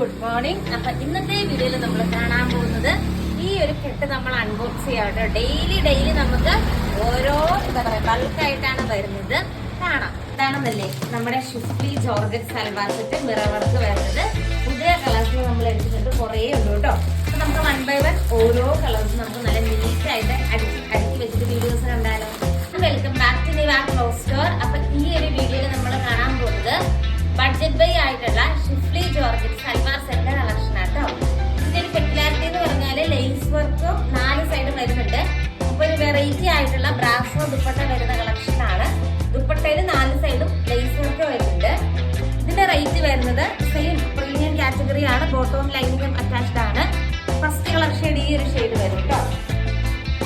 Good morning. അപ്പൊ ഇന്നത്തെ വീഡിയോയിൽ നമ്മൾ കാണാൻ പോകുന്നത് ഈ ഒരു കെട്ട് നമ്മൾ അൺബോക്സ് ചെയ്യാം ഡെയിലി ഡെയിലി നമുക്ക് ഓരോ എന്താ പറയാ ബൾക്കായിട്ടാണ് വരുന്നത്. കാണാം. ഇതാണെന്നല്ലേ നമ്മുടെ schiffli georgette salwar set mirror work വരുന്നത്. പുതിയ കളേഴ്സ് നമ്മൾ എടുത്തിട്ടുണ്ട്. കുറേ ഉണ്ട് കേട്ടോ. അപ്പൊ നമുക്ക് വൺ ബൈ വൺ ഓരോ കളേഴ്സും നമുക്ക് നല്ല നീറ്റായിട്ട് അടുക്കി അടുക്കി വെച്ചിട്ട് വീഡിയോസ് കണ്ടാലോ welcome back to the war clothes store അപ്പൊ ഈ ഒരു വീഡിയോയിൽ നമ്മൾ കാണാൻ പോകുന്നത് ബഡ്ജറ്റ് ബൈ വെറൈറ്റി ആയിട്ടുള്ള ബ്രാസോ ദുപ്പട്ട വരുന്ന കളക്ഷൻ ആണ്. ദുപ്പട്ടയിൽ നാല് സൈഡും ലേസ് വർക്ക് വരുന്നുണ്ട്. ഇതിന്റെ റേറ്റ് വരുന്നത് സെയിം പ്രീമിയം കാറ്റഗറി ആണ്. ബോട്ടവും ലൈനിങ്ങും അറ്റാച്ച്ഡ് ആണ്. ഫസ്റ്റ് കളർ ഈ ഒരു ഷെയ്ഡ് വരും കേട്ടോ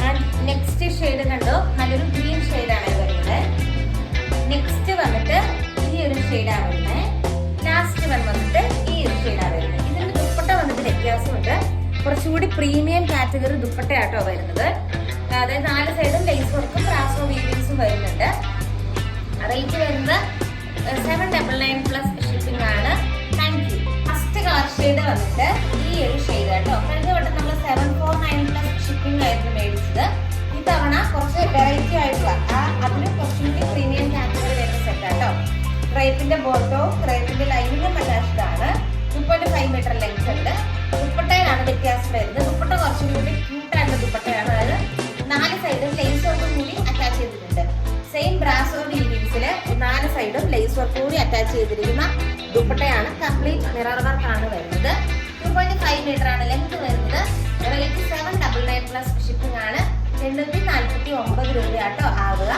ആൻഡ് നെക്സ്റ്റ് ഷെയ്ഡ് കണ്ടോ? നല്ലൊരു ഗ്രീൻ ഷെയ്ഡാണ് വരുന്നത്. നെക്സ്റ്റ് വന്നിട്ട് ഈ ഒരു ഷെയ്ഡാണ് വരുന്നത്. ലാസ്റ്റ് വൺ വന്നിട്ട് ഈ ഒരു ഷെയ്ഡാണ് വരുന്നത്. ഇതിന്റെ ദുപ്പട്ട വന്നിട്ട് വ്യത്യാസമുണ്ട്. കുറച്ചുകൂടി പ്രീമിയം കാറ്റഗറി ദുപ്പട്ടയാട്ടോ വരുന്നത്. അതായത് നാല് സൈഡും ലേസ് വർക്കും ബ്രാസോ വീവിങ്സും വരുന്നുണ്ട്. റേറ്റ് വരുന്നത് seven double nine plus shipping ആണ്. Thank you first colour shade വന്നിട്ട് ഈ ഒരു ഷെയ്ഡ് കേട്ടോ കഴിഞ്ഞ വട്ടം നമ്മൾ seven four nine plus shipping ആയിരുന്നു മേടിച്ചത്. ഇത്തവണ കുറച്ച് വെറൈറ്റി ആയിട്ടുള്ള ആ അതിന് കുറച്ചും കൂടി പ്രീമിയം കാറ്റഗറി വരുന്ന സെറ്റ് കേട്ടോ ക്രേപ്പിന്റെ ബോട്ടോ ക്രേപ്പിന്റെ ലൈനിങ്ങും അറ്റാച്ച്ഡ് ആണ് പോയിന്റ് ഫൈവ് മീറ്റർ ലെങ്ത് ഉണ്ട്. ദുപ്പട്ടയിലാണ് വ്യത്യാസം വരുന്നത്. ദുപ്പട്ട കുറച്ചും കൂടി നാല് സൈഡും ലേസ് വർക്കും കൂടി അറ്റാച്ച് ചെയ്തിട്ടുണ്ട്. സെയിം ബ്രാസോ വീവിങ്സിൽ നാല് സൈഡും ലേസ് വർക്ക് കൂടി അറ്റാച്ച് ചെയ്തിരിക്കുന്ന ദുപ്പട്ടയാണ് കംപ്ലീറ്റ് മിറർ വർക്ക് ആണ് വരുന്നത്. ടു പോയിന്റ് ഫൈവ് മീറ്റർ ആണ് ലെങ്ത് വരുന്നത്. Rate seven double nine plus shipping ആണ്. എണ്ണൂറ്റി നാൽപ്പത്തി ഒമ്പത് രൂപയാട്ടോ ആവുക.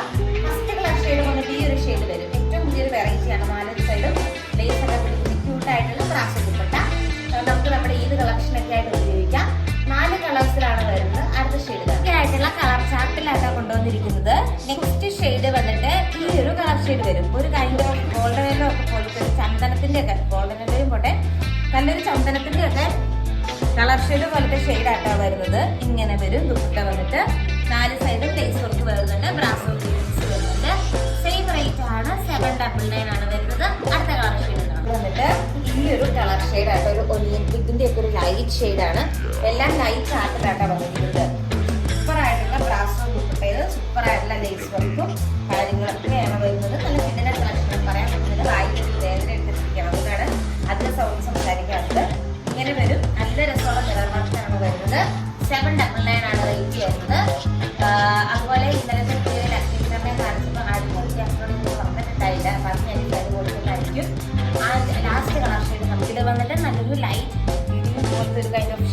ചാർട്ടിലാണ് കൊണ്ടുവന്നിരിക്കുന്നത് നെക്സ്റ്റ് ഷെയ്ഡ് വന്നിട്ട് ഈ ഒരു കളർ ഷെയ്ഡ് വരും. ഒരു കൈൻഡ് ഓഫ് ഗോൾഡൻ എല്ലോ ഒക്കെ പോലത്തെ ഒരു ചന്ദനത്തിന്റെ ഒക്കെ ഗോൾഡൻ എല്ലോയും പോട്ടെ. നല്ലൊരു ചന്ദനത്തിന്റെ ഒക്കെ കളർ ഷെയ്ഡ് പോലത്തെ ഷെയ്ഡ് ആട്ടാ വരുന്നത്. ഇങ്ങനെ വരും ദുപ്പട്ട വന്നിട്ട്. നാല് സൈഡും ലേസ് വർക്ക് വരുന്നുണ്ട്. ബ്രാസ് വർക്ക് വരുന്നുണ്ട്. സെയിം റേറ്റ് ആണ്. സെവൻ ഡബിൾ നയൻ ആണ് വരുന്നത്. അടുത്ത കളർ ഷെയ്ഡ് വന്നിട്ട് ഈ ഒരു കളർ ഷെയ്ഡ് ആട്ടോ. ഒരു ഒലിമ്പിക്കിന്റെ ഒക്കെ ഒരു ലൈറ്റ് ആണ്. എല്ലാം ലൈറ്റ് ആർട്ടിലാട്ടോ വന്നിരിക്കുന്നത്. ആയിട്ടുള്ള സൂപ്പർ ആയിട്ടുള്ള ലേസ് വർക്കും കാര്യങ്ങളൊക്കെയാണ് വരുന്നത്. നല്ല ഇതിന്റെ കളക്ഷൻ പറയാൻ പറ്റുന്നത്. വായിക്കുന്നത് വേദന എടുത്തിരിക്കണം അതുകൊണ്ടാണ് അതിന് സൗണ്ട് സംസാരിക്കാത്തത് ഇങ്ങനെ വരും. നല്ല രസമുള്ള നിറമാർക്കാണ് വരുന്നത്. സെവൻ ഡബിൾ നയൻ ആണ് റേറ്റ് വരുന്നത്. അതുപോലെ ഇന്നലത്തെ വീഡിയോയിൽ അക്ടീവിനെ കാണിച്ചപ്പോൾ ആദ്യം അപ്ലോഡ് ചെയ്ത് പറഞ്ഞിട്ടുണ്ടായില്ല പറഞ്ഞ എനിക്ക് അത് കൊടുക്കുന്നതായിരിക്കും ആ ലാസ്റ്റ് കളർ ഷെയ്ഡ് നമുക്കിത് വന്നിട്ട് നല്ലൊരു ലൈറ്റ് പോലത്തെ ഒരു കൈൻഡ് ഓഫ്